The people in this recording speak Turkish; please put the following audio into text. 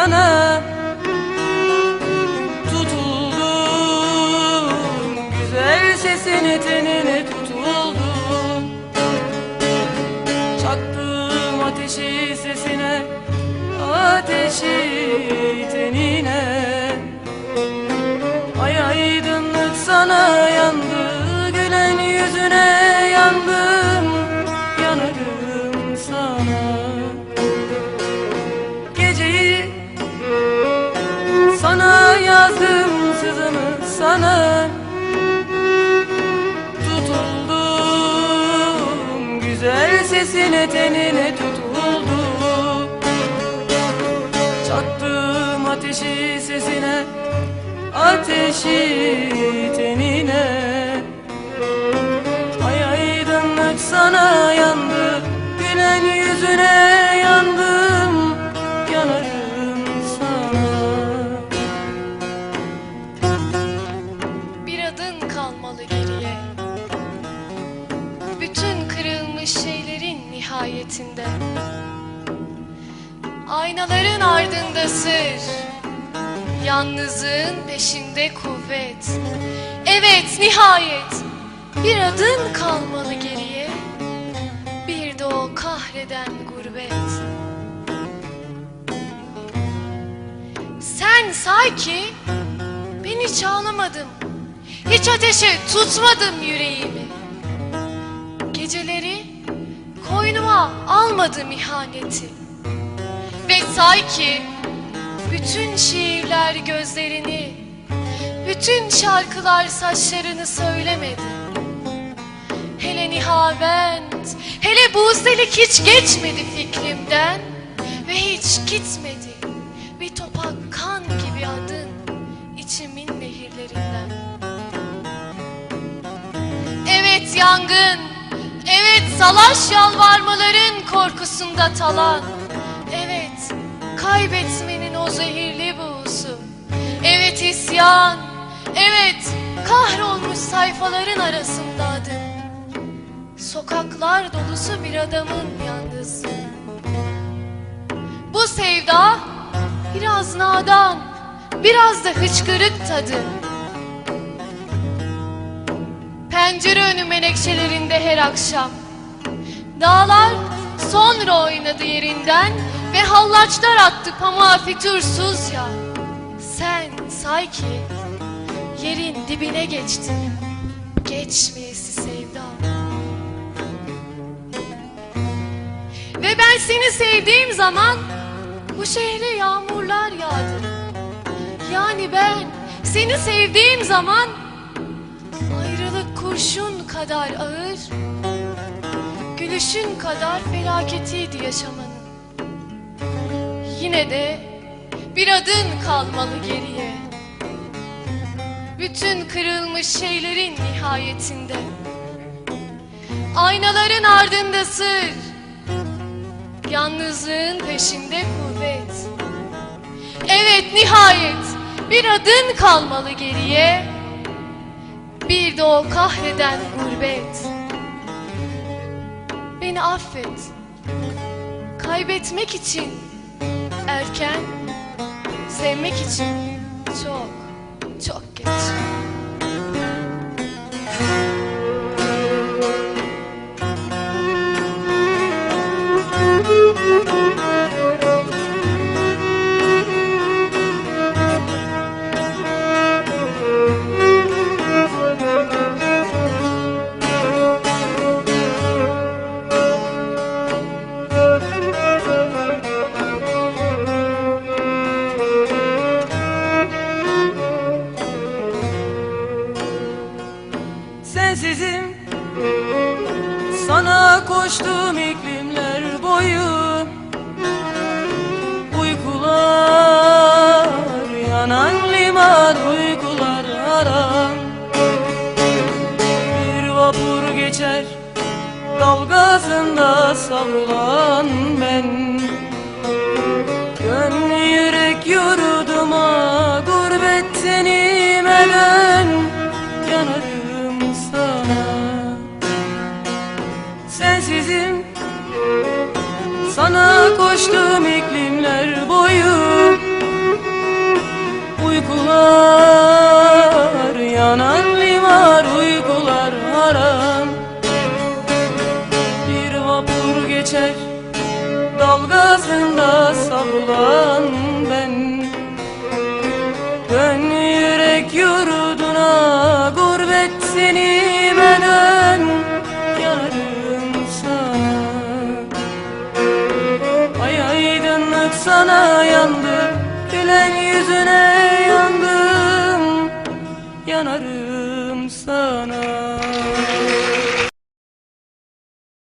sana Tutuldum güzel sesine tenine tutuldum Çaktım ateşi sesine ateşi tenine. Ay aydınlık sana sana yazdım sızımı sana. Tutuldum güzel sesine tenine tutuldum. Çaktım ateşi sesine ateşi tenine. Ay aydınlık sana nihayetinde Aynaların ardında sır Yalnızlığın peşinde kuvvet Evet nihayet Bir adın kalmalı geriye Bir de o kahreden gurbet Sen say ki ben hiç ağlamadım. Hiç ateşe tutmadım yüreğimi. Geceleri koynuma almadım ihaneti. Ve say ki bütün şiirler gözlerini, bütün şarkılar saçlarını söylemedi. Hele nihavent, hele buğzelik hiç geçmedi fikrimden ve hiç gitmedi bir topak kan gibi adın içimin nehirlerinden. Evet yangın, salaş yalvarmaların korkusunda talan. Evet kaybetmenin o zehirli buğusu. Evet isyan, evet kahrolmuş sayfaların arasında adın. Sokaklar dolusu bir adamın yalnızlığı. Bu sevda biraz nadan, biraz da hıçkırık tadı. Pencere önü menekşelerinde her akşam. Dağlar sonra oynadı yerinden ve hallaçlar attı pamuğa fütursuz ya. Sen say ki yerin dibine geçtin. Geçmeyesi sevda. Ve ben seni sevdiğim zaman bu şehre yağmurlar yağdı. Yani ben seni sevdiğim zaman ayrılık kurşun kadar ağır, gülüşün kadar felaketiydi yaşamanın. Yine de bir adın kalmalı geriye. Bütün kırılmış şeylerin nihayetinde. Aynaların ardında sır, Yalnızlığın peşinde kuvvet. Evet nihayet bir adın kalmalı geriye. Bir de o kahreden gurbet. Beni affet. Kaybetmek için erken, sevmek için çok, çok geç. Koştum iklimler boyu. Uykular yanan liman uykular aran. Bir vapur geçer dalgasında savrulan ben. Dön yürek yurduma gurbet tenime dön koştum iklimler boyu sana yandım Gülen yüzüne yandım Yanarım sana.